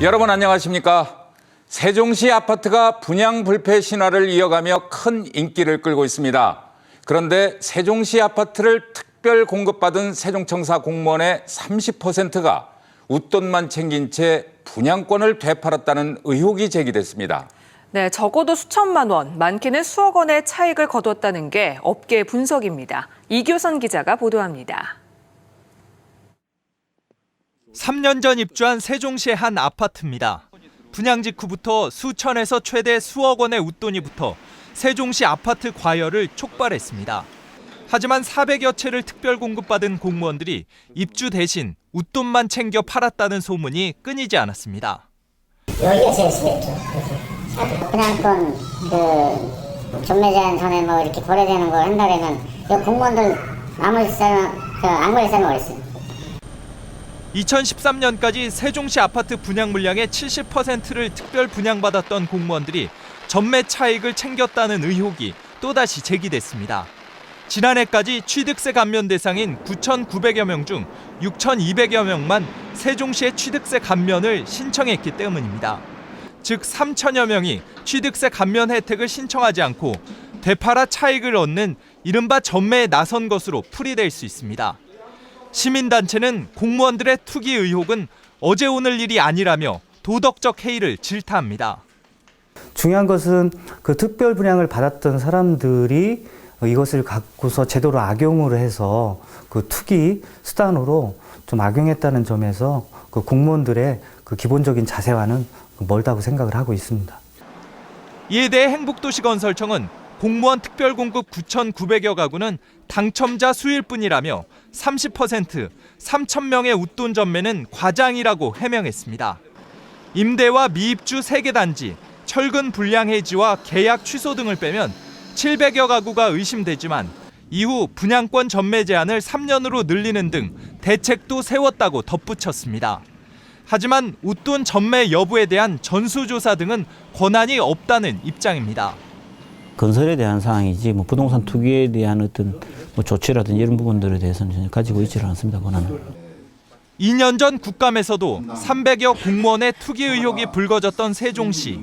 여러분 안녕하십니까? 세종시 아파트가 분양 불패 신화를 이어가며 큰 인기를 끌고 있습니다. 그런데 세종시 아파트를 특별 공급받은 세종청사 공무원의 30%가 웃돈만 챙긴 채 분양권을 되팔았다는 의혹이 제기됐습니다. 네, 적어도 수천만 원, 많게는 수억 원의 차익을 거뒀다는 게 업계 분석입니다. 이교선 기자가 보도합니다. 3년 전 입주한 세종시의 한 아파트입니다. 분양 직후부터 수천에서 최대 수억 원의 웃돈이 붙어 세종시 아파트 과열을 촉발했습니다. 하지만 400여 채를 특별 공급받은 공무원들이 입주 대신 웃돈만 챙겨 팔았다는 소문이 끊이지 않았습니다. 여기가 제일 심했죠. 분양권 그 전매제한 전에 뭐 이렇게 거래되는 걸 한다면 이 공무원들 아무 사람 안 걸릴 사람이 어딨어요. 2013년까지 세종시 아파트 분양 물량의 70%를 특별 분양받았던 공무원들이 전매 차익을 챙겼다는 의혹이 또다시 제기됐습니다. 지난해까지 취득세 감면 대상인 9,900여 명 중 6,200여 명만 세종시의 취득세 감면을 신청했기 때문입니다. 즉 3천여 명이 취득세 감면 혜택을 신청하지 않고 되팔아 차익을 얻는 이른바 전매에 나선 것으로 풀이될 수 있습니다. 시민단체는 공무원들의 투기 의혹은 어제 오늘 일이 아니라며 도덕적 해이를 질타합니다. 중요한 것은 그 특별 분양을 받았던 사람들이 이것을 갖고서 제도로 악용을 해서 그 투기 수단으로 좀 악용했다는 점에서 그 공무원들의 그 기본적인 자세와는 멀다고 생각을 하고 있습니다. 이에 대해 행복도시건설청은 공무원 특별공급 9,900여 가구는 당첨자 수일 뿐이라며 30% 3,000명의 웃돈 전매는 과장이라고 해명했습니다. 임대와 미입주 3개 단지, 철근 불량 해지와 계약 취소 등을 빼면 700여 가구가 의심되지만 이후 분양권 전매 제한을 3년으로 늘리는 등 대책도 세웠다고 덧붙였습니다. 하지만 웃돈 전매 여부에 대한 전수조사 등은 권한이 없다는 입장입니다. 건설에 대한 사항이지 뭐 부동산 투기에 대한 어떤 뭐 조치라든지 이런 부분들에 대해서는 전혀 가지고 있지를 않습니다. 권한을. 2년 전 국감에서도 300여 공무원의 투기 의혹이 불거졌던 세종시.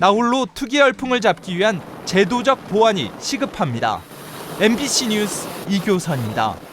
나홀로 투기 열풍을 잡기 위한 제도적 보완이 시급합니다. MBC 뉴스 이교선입니다.